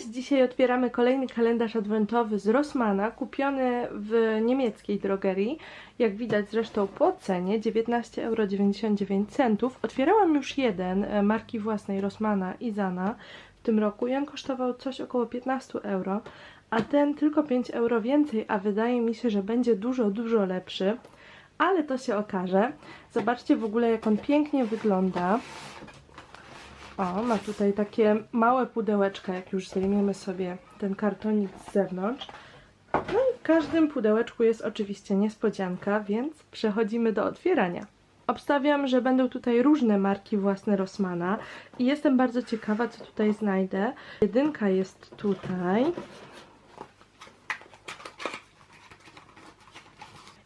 Cześć! Dzisiaj otwieramy kolejny kalendarz adwentowy z Rossmana, kupiony w niemieckiej drogerii. Jak widać zresztą po cenie 19,99 euro. Otwierałam już jeden e, marki własnej Rossmana Izana w tym roku i on kosztował coś około 15 euro, a ten tylko 5 euro więcej, a wydaje mi się, że będzie dużo, dużo lepszy. Ale to się okaże. Zobaczcie w ogóle jak on pięknie wygląda. O, ma tutaj takie małe pudełeczka, jak już zdejmiemy sobie ten kartonik z zewnątrz. No i w każdym pudełeczku jest oczywiście niespodzianka, więc przechodzimy do otwierania. Obstawiam, że będą tutaj różne marki własne Rossmana i jestem bardzo ciekawa, co tutaj znajdę. Jedynka jest tutaj.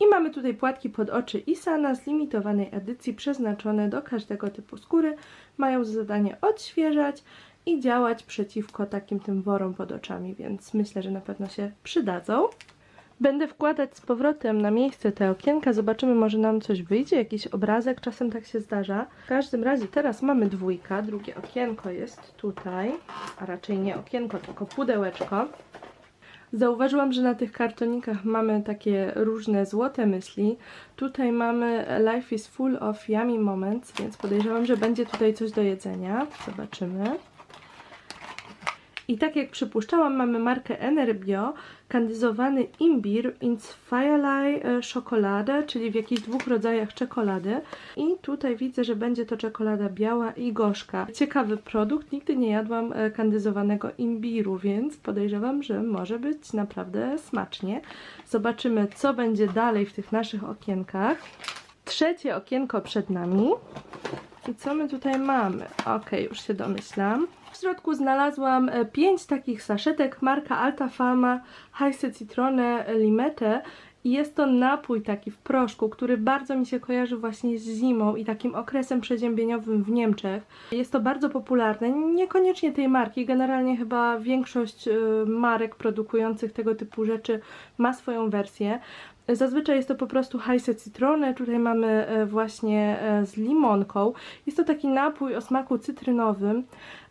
I mamy tutaj płatki pod oczy Isana z limitowanej edycji przeznaczone do każdego typu skóry. Mają za zadanie odświeżać i działać przeciwko takim tym worom pod oczami, więc myślę, że na pewno się przydadzą. Będę wkładać z powrotem na miejsce te okienka, zobaczymy, może nam coś wyjdzie, jakiś obrazek, czasem tak się zdarza. W każdym razie teraz mamy dwójka, drugie okienko jest tutaj, a raczej nie okienko, tylko pudełeczko. Zauważyłam, że na tych kartonikach mamy takie różne złote myśli. Tutaj mamy Life is full of yummy moments, więc podejrzewam, że będzie tutaj coś do jedzenia. Zobaczymy. I tak jak przypuszczałam, mamy markę Enerbio, kandyzowany imbir ins Firelight e, czekoladę, czyli w jakichś dwóch rodzajach czekolady. I tutaj widzę, że będzie to czekolada biała i gorzka. Ciekawy produkt, nigdy nie jadłam e, kandyzowanego imbiru, więc podejrzewam, że może być naprawdę smacznie. Zobaczymy, co będzie dalej w tych naszych okienkach. Trzecie okienko przed nami. I co my tutaj mamy? Ok, już się domyślam. W środku znalazłam 5 takich saszetek marka Alta Fama Heisse Citrone Limette i jest to napój taki w proszku, który bardzo mi się kojarzy właśnie z zimą i takim okresem przeziębieniowym w Niemczech. Jest to bardzo popularne, niekoniecznie tej marki, generalnie chyba większość y, marek produkujących tego typu rzeczy ma swoją wersję. Zazwyczaj jest to po prostu Heisse Citrone, tutaj mamy e, właśnie e, z limonką. Jest to taki napój o smaku cytrynowym,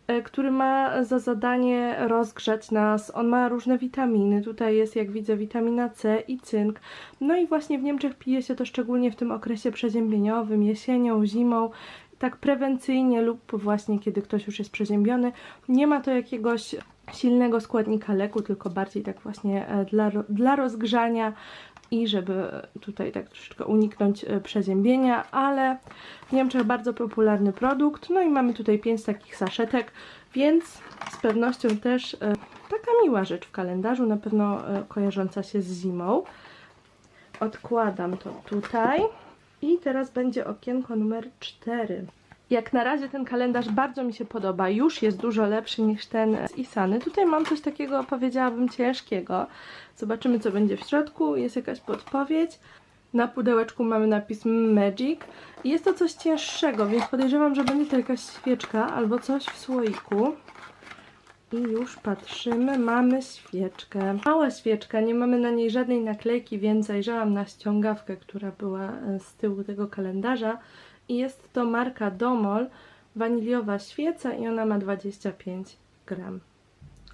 e, który ma za zadanie rozgrzać nas. On ma różne witaminy. Tutaj jest, jak widzę, witamina C i cynk. No i właśnie w Niemczech pije się to szczególnie w tym okresie przeziębieniowym, jesienią, zimą tak prewencyjnie lub właśnie kiedy ktoś już jest przeziębiony. Nie ma to jakiegoś silnego składnika leku, tylko bardziej tak właśnie dla, dla rozgrzania i żeby tutaj tak troszeczkę uniknąć e, przeziębienia, ale w Niemczech bardzo popularny produkt. No i mamy tutaj 5 takich saszetek, więc z pewnością też e, taka miła rzecz w kalendarzu, na pewno e, kojarząca się z zimą. Odkładam to tutaj i teraz będzie okienko numer 4. Jak na razie ten kalendarz bardzo mi się podoba, już jest dużo lepszy niż ten z Isany. Tutaj mam coś takiego, powiedziałabym, ciężkiego. Zobaczymy, co będzie w środku. Jest jakaś podpowiedź. Na pudełeczku mamy napis Magic. Jest to coś cięższego, więc podejrzewam, że będzie to jakaś świeczka albo coś w słoiku. I już patrzymy, mamy świeczkę. Mała świeczka, nie mamy na niej żadnej naklejki, więc zajrzałam na ściągawkę, która była e, z tyłu tego kalendarza i jest to marka Domol waniliowa świeca i ona ma 25 gram.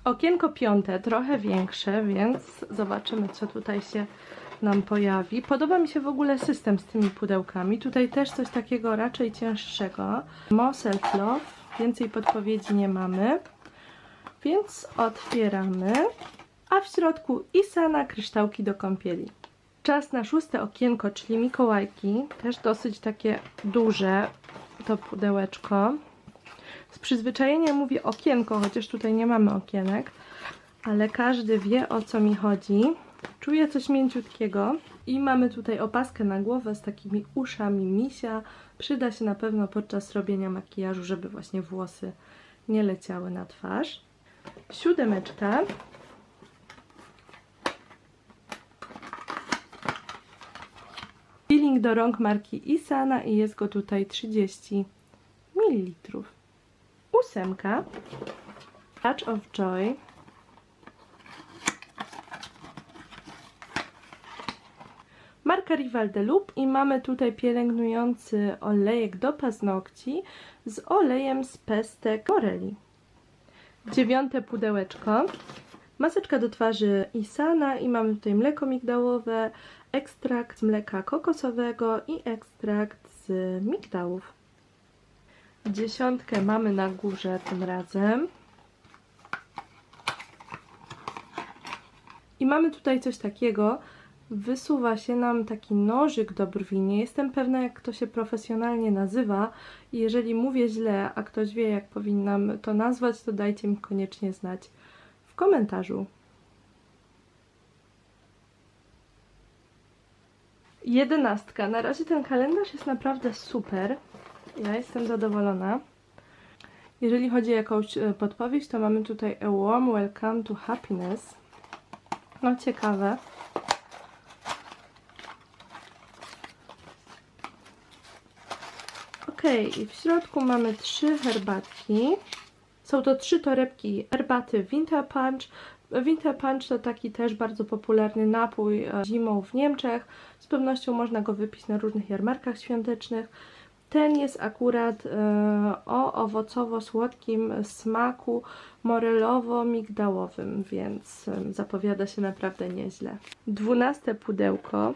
Okienko piąte, trochę większe, więc zobaczymy co tutaj się nam pojawi. Podoba mi się w ogóle system z tymi pudełkami. Tutaj też coś takiego raczej cięższego. Mossel Fluff, więcej podpowiedzi nie mamy. Więc otwieramy. A w środku Isana kryształki do kąpieli. Czas na szóste okienko, czyli Mikołajki. Też dosyć takie duże to pudełeczko. Z przyzwyczajenia mówię okienko, chociaż tutaj nie mamy okienek. Ale każdy wie o co mi chodzi. Czuję coś mięciutkiego. I mamy tutaj opaskę na głowę z takimi uszami misia. Przyda się na pewno podczas robienia makijażu, żeby właśnie włosy nie leciały na twarz. Siódemeczka. Do rąk marki Isana i jest go tutaj 30 ml. Ósemka. Touch of Joy. Marka Rival de Loop i mamy tutaj pielęgnujący olejek do paznokci z olejem z pestek Morelli. Dziewiąte pudełeczko. Maseczka do twarzy Isana i mamy tutaj mleko migdałowe, ekstrakt z mleka kokosowego i ekstrakt z migdałów. Dziesiątkę mamy na górze tym razem. I mamy tutaj coś takiego. Wysuwa się nam taki nożyk do brwi. Nie jestem pewna, jak to się profesjonalnie nazywa. I jeżeli mówię źle, a ktoś wie, jak powinnam to nazwać, to dajcie mi koniecznie znać w komentarzu. Jedenastka. Na razie ten kalendarz jest naprawdę super. Ja jestem zadowolona. Jeżeli chodzi o jakąś e, podpowiedź, to mamy tutaj A Warm Welcome to Happiness. No ciekawe. Ok, i w środku mamy trzy herbatki. Są to trzy torebki herbaty Winter Punch. Winter Punch to taki też bardzo popularny napój e, zimą w Niemczech. Z pewnością można go wypić na różnych jarmarkach świątecznych. Ten jest akurat e, o owocowo-słodkim smaku morelowo-migdałowym, więc zapowiada się naprawdę nieźle. Dwunaste pudełko.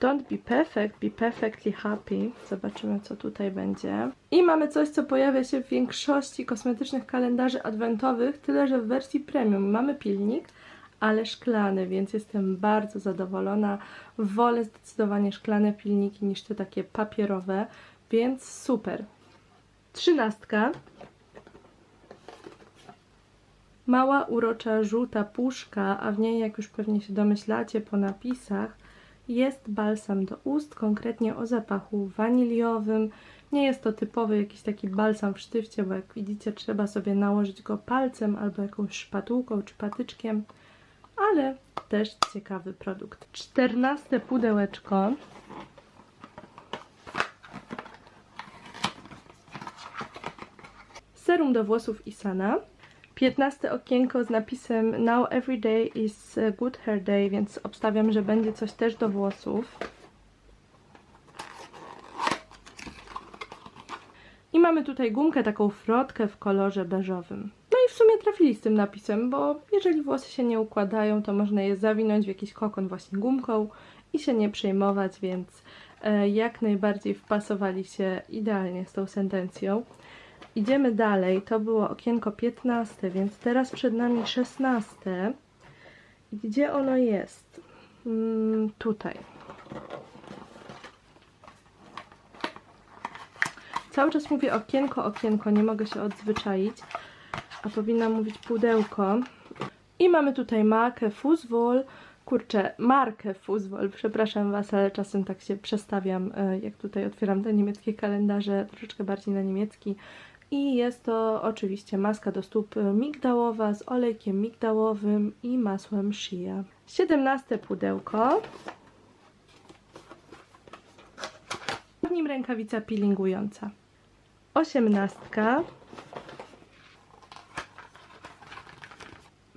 Don't be perfect, be perfectly happy. Zobaczymy, co tutaj będzie. I mamy coś, co pojawia się w większości kosmetycznych kalendarzy adwentowych, tyle że w wersji premium. Mamy pilnik, ale szklany, więc jestem bardzo zadowolona. Wolę zdecydowanie szklane pilniki niż te takie papierowe, więc super. Trzynastka. Mała, urocza, żółta puszka, a w niej, jak już pewnie się domyślacie po napisach, jest balsam do ust, konkretnie o zapachu waniliowym. Nie jest to typowy jakiś taki balsam w sztywcie, bo jak widzicie trzeba sobie nałożyć go palcem albo jakąś szpatułką czy patyczkiem, ale też ciekawy produkt. Czternaste pudełeczko. Serum do włosów Isana. 15 okienko z napisem Now every day is good hair day, więc obstawiam, że będzie coś też do włosów. I mamy tutaj gumkę, taką frotkę w kolorze beżowym. No i w sumie trafili z tym napisem, bo jeżeli włosy się nie układają, to można je zawinąć w jakiś kokon właśnie gumką i się nie przejmować, więc e, jak najbardziej wpasowali się idealnie z tą sentencją. Idziemy dalej. To było okienko 15, więc teraz przed nami 16. I gdzie ono jest? Mm, tutaj. Cały czas mówię okienko, okienko, nie mogę się odzwyczaić, a powinna mówić pudełko. I mamy tutaj markę Fuzwol. Kurczę, markę Fuzwol, przepraszam Was, ale czasem tak się przestawiam, e, jak tutaj otwieram te niemieckie kalendarze, troszeczkę bardziej na niemiecki. I jest to oczywiście maska do stóp migdałowa z olejkiem migdałowym i masłem shea. 17 pudełko. W nim rękawica peelingująca. 18.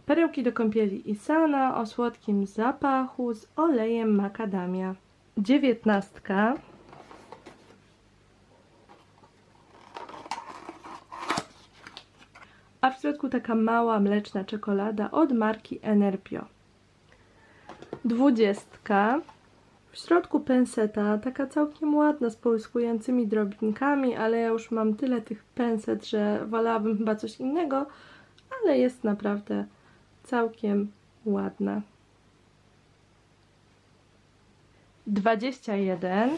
Perełki do kąpieli Isana o słodkim zapachu z olejem makadamia. 19. a w środku taka mała mleczna czekolada od marki Enerpio. Dwudziestka. W środku penseta, taka całkiem ładna, z połyskującymi drobinkami, ale ja już mam tyle tych penset, że wolałabym chyba coś innego, ale jest naprawdę całkiem ładna. 21.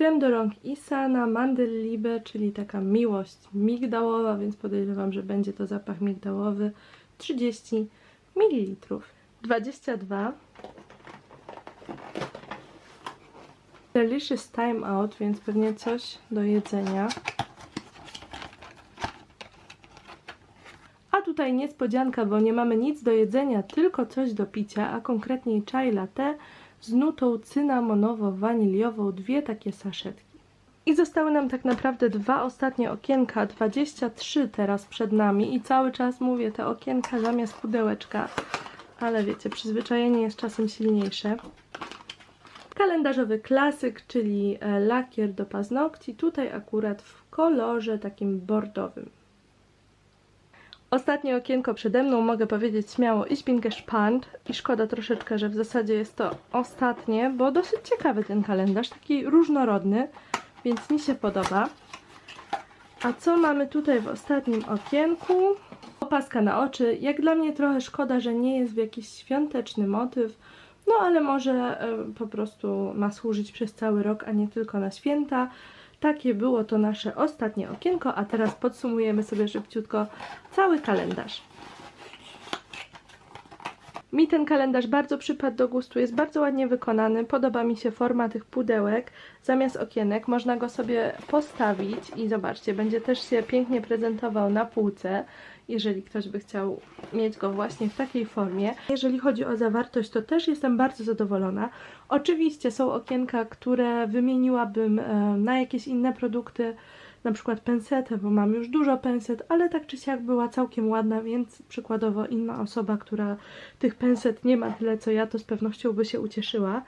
Krem do rąk Isana, Mandelliebe, czyli taka miłość migdałowa, więc podejrzewam, że będzie to zapach migdałowy. 30 ml. 22 Delicious Time Out, więc pewnie coś do jedzenia. A tutaj niespodzianka, bo nie mamy nic do jedzenia, tylko coś do picia, a konkretniej chai latte z nutą cynamonowo-waniliową, dwie takie saszetki. I zostały nam tak naprawdę dwa ostatnie okienka, 23 teraz przed nami i cały czas mówię te okienka zamiast pudełeczka, ale wiecie, przyzwyczajenie jest czasem silniejsze. Kalendarzowy klasyk, czyli e, lakier do paznokci, tutaj akurat w kolorze takim bordowym. Ostatnie okienko przede mną, mogę powiedzieć śmiało, ich bin gespannt i szkoda troszeczkę, że w zasadzie jest to ostatnie, bo dosyć ciekawy ten kalendarz, taki różnorodny, więc mi się podoba. A co mamy tutaj w ostatnim okienku? Opaska na oczy. Jak dla mnie trochę szkoda, że nie jest w jakiś świąteczny motyw, no ale może e, po prostu ma służyć przez cały rok, a nie tylko na święta. Takie było to nasze ostatnie okienko, a teraz podsumujemy sobie szybciutko cały kalendarz. Mi ten kalendarz bardzo przypadł do gustu, jest bardzo ładnie wykonany, podoba mi się forma tych pudełek. Zamiast okienek można go sobie postawić i zobaczcie, będzie też się pięknie prezentował na półce, jeżeli ktoś by chciał mieć go właśnie w takiej formie. Jeżeli chodzi o zawartość, to też jestem bardzo zadowolona. Oczywiście są okienka, które wymieniłabym e, na jakieś inne produkty, na przykład pensetę, bo mam już dużo penset, ale tak czy siak była całkiem ładna, więc przykładowo inna osoba, która tych penset nie ma tyle co ja, to z pewnością by się ucieszyła.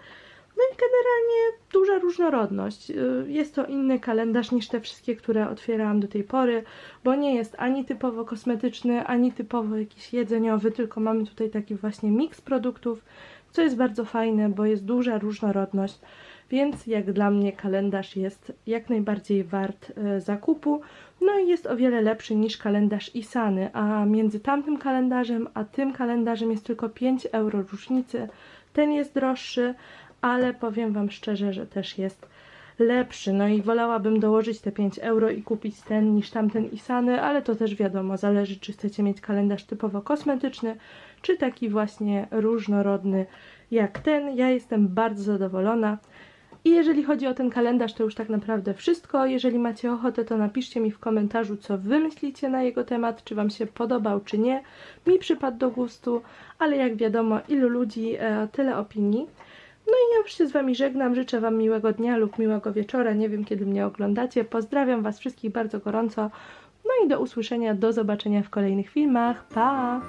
No i generalnie duża różnorodność. Y, Jest to inny kalendarz niż te wszystkie, które otwierałam do tej pory, bo nie jest ani typowo kosmetyczny, ani typowo jakiś jedzeniowy, tylko mamy tutaj taki właśnie miks produktów, co jest bardzo fajne, bo jest duża różnorodność. Więc jak dla mnie kalendarz jest jak najbardziej wart e, zakupu. No i jest o wiele lepszy niż kalendarz Isany, a między tamtym kalendarzem a tym kalendarzem jest tylko 5 euro różnicy. Ten jest droższy, ale powiem Wam szczerze, że też jest lepszy. No i wolałabym dołożyć te 5 euro i kupić ten niż tamten Isany, ale to też wiadomo, zależy czy chcecie mieć kalendarz typowo kosmetyczny, czy taki właśnie różnorodny jak ten. Ja jestem bardzo zadowolona. I jeżeli chodzi o ten kalendarz, to już tak naprawdę wszystko. Jeżeli macie ochotę, to napiszcie mi w komentarzu, co wy myślicie na jego temat, czy wam się podobał, czy nie. Mi przypadł do gustu, ale jak wiadomo, ilu ludzi, e, tyle opinii. No i ja już się z wami żegnam, życzę wam miłego dnia lub miłego wieczora, nie wiem kiedy mnie oglądacie. Pozdrawiam was wszystkich bardzo gorąco. No i do usłyszenia, do zobaczenia w kolejnych filmach. Pa!